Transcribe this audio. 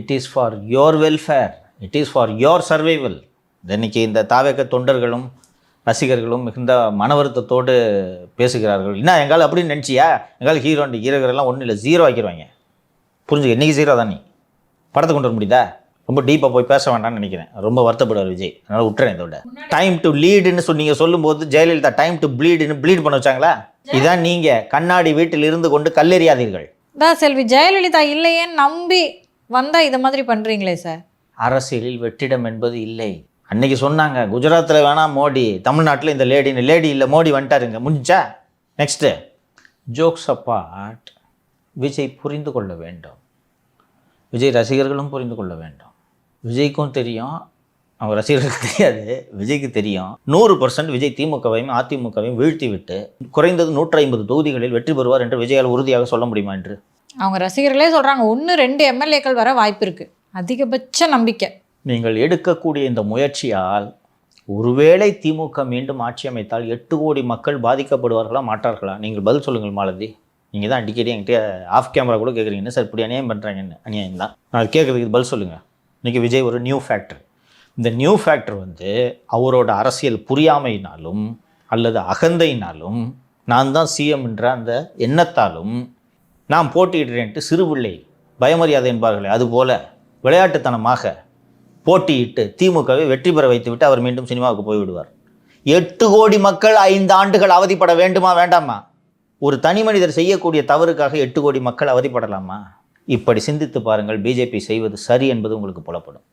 It is for your welfare it is for your survival இன்னைக்கு இந்த தாவேக்க தொண்டர்களும் ரசிகர்களும் மிகுந்த மன வருத்தத்தோடு பேசுகிறார்கள். என்ன எங்கால் அப்படின்னு நினச்சியா? எங்கால் ஹீரோ ஹீரோகரெல்லாம் ஒன்றும் இல்லை ஜீரோ ஆக்கிடுவாங்க புரிஞ்சுக்க இன்றைக்கி ஜீரோ தான் நீ. படத்தை கொண்டு வர முடியுதா? ரொம்ப டீப்பாக போய் பேச வேண்டாம்னு நினைக்கிறேன். ரொம்ப வருத்தப்படுவார் விஜய். அதனால் விட்டுறேன் இதோட டைம் டு லீடுன்னு சொன்னீங்க சொல்லும்போது ஜெயலலிதா டைம் டு ப்ளீடுன்னு ப்ளீட் பண்ண வச்சாங்களா? இதான் நீங்கள் கண்ணாடி வீட்டில் இருந்து கொண்டு கல்லெறியாதீர்கள். தான் செல்வி ஜெயலலிதா இல்லையேன்னு நம்பி வந்தால் இதை மாதிரி பண்ணுறீங்களே சார்? அரசியலில் வெற்றிடம் என்பது இல்லை. அன்னைக்கு சொன்னாங்க குஜராத்தில் வேணாம் மோடி தமிழ்நாட்டில் இந்த லேடின்னு லேடி இல்லை மோடி வந்துட்டாருங்க. முடிஞ்சா? நெக்ஸ்ட்டு ஜோக்ஸ் அப்பாட் விஜய் புரிந்து கொள்ள வேண்டும். விஜய் ரசிகர்களும் புரிந்து கொள்ள வேண்டும். விஜய்க்கும் தெரியும் அவங்க ரசிகர்களுக்கு தெரியாது விஜய்க்கு தெரியும். நூறு பர்சன்ட் விஜய் திமுகவையும் அதிமுகவையும் வீழ்த்தி விட்டு குறைந்தது நூற்றி ஐம்பது தொகுதிகளில் வெற்றி பெறுவார் என்று விஜயால் உறுதியாக சொல்ல முடியுமா என்று? அவங்க ரசிகர்களே சொல்கிறாங்க ஒன்று ரெண்டு எம்எல்ஏக்கள் வர வாய்ப்பு இருக்குது அதிகபட்ச நம்பிக்கை. நீங்கள் எடுக்கக்கூடிய இந்த முயற்சியால் ஒருவேளை திமுக மீண்டும் ஆட்சி அமைத்தால் எட்டு கோடி மக்கள் பாதிக்கப்படுவார்களா மாட்டார்களா? நீங்கள் பதில் சொல்லுங்கள் மாலதி. நீங்கள் தான் அடிக்கடி என்கிட்ட ஆஃப் கேமரா கூட கேட்குறீங்க என்ன சார் இப்படி அநியாயம் பண்ணுறாங்கன்னு அநியாயம் தான். நான் கேட்குறதுக்கு பதில் சொல்லுங்கள் இன்றைக்கி விஜய் ஒரு நியூ ஃபேக்டர் இந்த நியூ ஃபேக்டர் வந்து அவரோட அரசியல் புரியாமையினாலும் அல்லது அகந்தையினாலும் நான் தான் சிஎம் என்ற அந்த எண்ணத்தாலும் நான் போட்டியிடுறேன்ட்டு சிறுபிள்ளை பயமரியாதை என்பார்களே அதுபோல விளையாட்டுத்தனமாக போட்டியிட்டு திமுகவை வெற்றி பெற வைத்துவிட்டு அவர் மீண்டும் சினிமாவுக்கு போய்விடுவார். எட்டு கோடி மக்கள் ஐந்து ஆண்டுகள் அவதிப்பட வேண்டுமா வேண்டாமா? ஒரு தனி மனிதர் செய்யக்கூடிய தவறுக்காக எட்டு கோடி மக்கள் அவதிப்படலாமா? இப்படி சிந்தித்து பாருங்கள் பிஜேபி செய்வது சரி என்பது உங்களுக்கு புலப்படும்.